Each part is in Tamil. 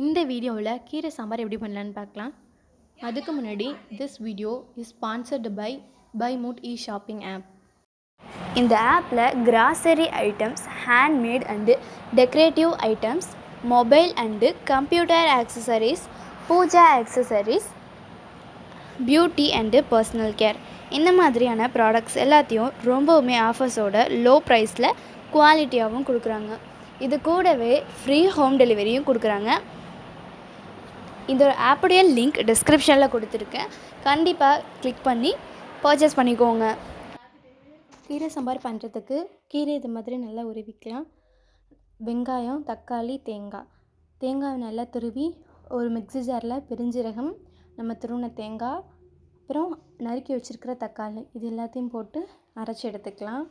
இந்த வீடியோவில் கீரை சாம்பார் எப்படி பண்ணலான்னு பார்க்கலாம். அதுக்கு முன்னாடி this video is sponsored by by mood e shopping app இந்த ஆப்பில் grocery items handmade and decorative items mobile and computer accessories pooja accessories beauty and personal care இந்த மாதிரியான ப்ராடக்ட்ஸ் எல்லாத்தையும் ரொம்பவுமே ஆஃபர்ஸோட லோ ப்ரைஸில் குவாலிட்டியாகவும் கொடுக்குறாங்க. இது கூடவே ஃப்ரீ ஹோம் டெலிவரியும் கொடுக்குறாங்க. இந்த ஆப்புடைய லிங்க் டிஸ்கிரிப்ஷனில் கொடுத்துருக்கேன். கண்டிப்பாக கிளிக் பண்ணி பர்ச்சேஸ் பண்ணிக்கோங்க. கீரை சாம்பார் பண்ணுறதுக்கு கீரை இது மாதிரி நல்லா உருவிக்கலாம். வெங்காயம் தக்காளி தேங்காய். தேங்காய் நல்லா துருவி ஒரு மிக்ஸி ஜாரில் பெருஞ்சீரகம் நம்ம துருவின தேங்காய் அப்புறம் நறுக்கி வச்சுருக்கிற தக்காளி இது எல்லாத்தையும் போட்டு அரைச்சி எடுத்துக்கலாம்.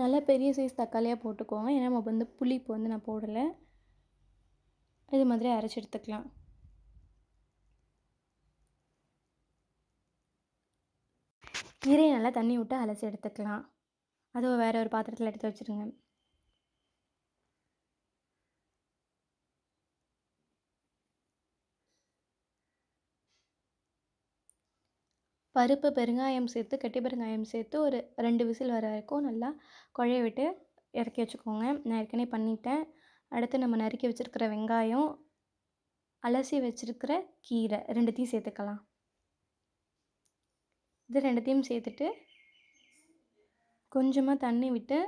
நல்லா பெரிய சைஸ் தக்காளியாக போட்டுக்கோங்க. ஏன்னா நம்ம வந்து புளிப்பு வந்து நான் போடலை. இது மாதிரி அரைச்சி எடுத்துக்கலாம். கீரையை நல்லா தண்ணி விட்டு அலசி எடுத்துக்கலாம். அதுவும் வேறு ஒரு பாத்திரத்தில் எடுத்து வச்சுருங்க. பருப்பு பெருங்காயம் சேர்த்து கட்டி பெருங்காயம் சேர்த்து ஒரு ரெண்டு விசில் வர வரைக்கும் நல்லா குழைய விட்டு இறக்கி வச்சுக்கோங்க. நான் ஏற்கனவே பண்ணிட்டேன். அடுத்து நம்ம நறுக்கி வச்சுருக்கிற வெங்காயம் அலசி வச்சுருக்கிற கீரை ரெண்டுத்தையும் சேர்த்துக்கலாம். இது ரெண்டுத்தையும் சேர்த்துட்டு கொஞ்சமாக தண்ணி விட்டு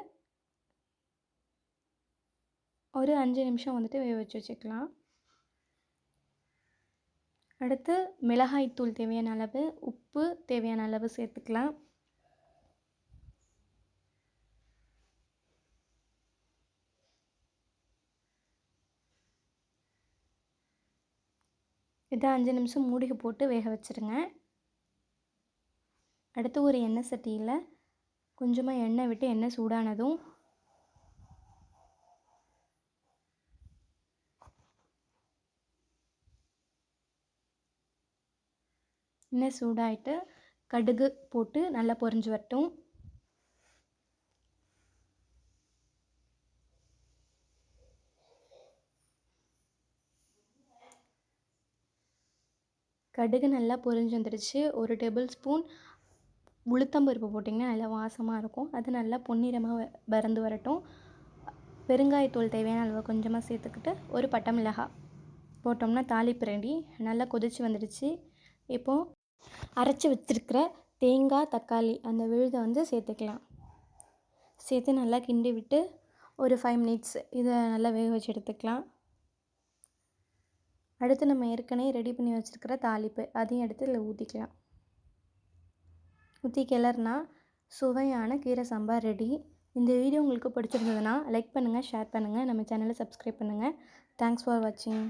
ஒரு அஞ்சு நிமிஷம் வந்துட்டு வேக வச்சு வச்சுக்கலாம். அடுத்து மிளகாய்த்தூள் தேவையான அளவு உப்பு தேவையான அளவு சேர்த்துக்கலாம். இதை அஞ்சு நிமிஷம் மூடிக்கு போட்டு வேக வச்சுருங்க. அடுத்து ஒரு எண்ணெய் சட்டியில் கொஞ்சமாக எண்ணெய் விட்டு எண்ணெய் சூடானதும் எண்ணெய் சூடாயிட்டு கடுகு போட்டு நல்லா பொரிஞ்சு வரட்டும். கடுகு நல்லா பொரிஞ்சு வந்துடுச்சு. ஒரு டேபிள் ஸ்பூன் உளுத்தம்பருப்பு போட்டிங்கன்னா நல்லா வாசமாக இருக்கும். அது நல்லா பொன்னிறமாக பறந்து வரட்டும். பெருங்காயத்தூள் தேவையான அளவு கொஞ்சமாக சேர்த்துக்கிட்டு ஒரு பட்டை மிளகாய் போட்டோம்னா தாளிப்பு ரெடி நல்லா கொதிச்சு வந்துடுச்சு. இப்போது அரைச்சி வச்சுருக்கிற தேங்காய் தக்காளி அந்த விழுதை வந்து சேர்த்துக்கலாம். சேர்த்து நல்லா கிண்டி விட்டு ஒரு ஃபைவ் மினிட்ஸ் இதை நல்லா வேக வச்சு எடுத்துக்கலாம். அடுத்து நம்ம ஏற்கனவே ரெடி பண்ணி வச்சுருக்கிற தாளிப்பு அதையும் எடுத்து இதில் ஊற்றிக்கலாம் ஊற்றி கிளறுனா சுவையான கீரை சாம்பார் ரெடி இந்த வீடியோ உங்களுக்கு பிடிச்சிருந்ததுன்னா லைக் பண்ணுங்கள் ஷேர் பண்ணுங்கள் நம்ம சேனலை சப்ஸ்கிரைப் பண்ணுங்கள் தேங்க்ஸ் ஃபார் வாட்சிங்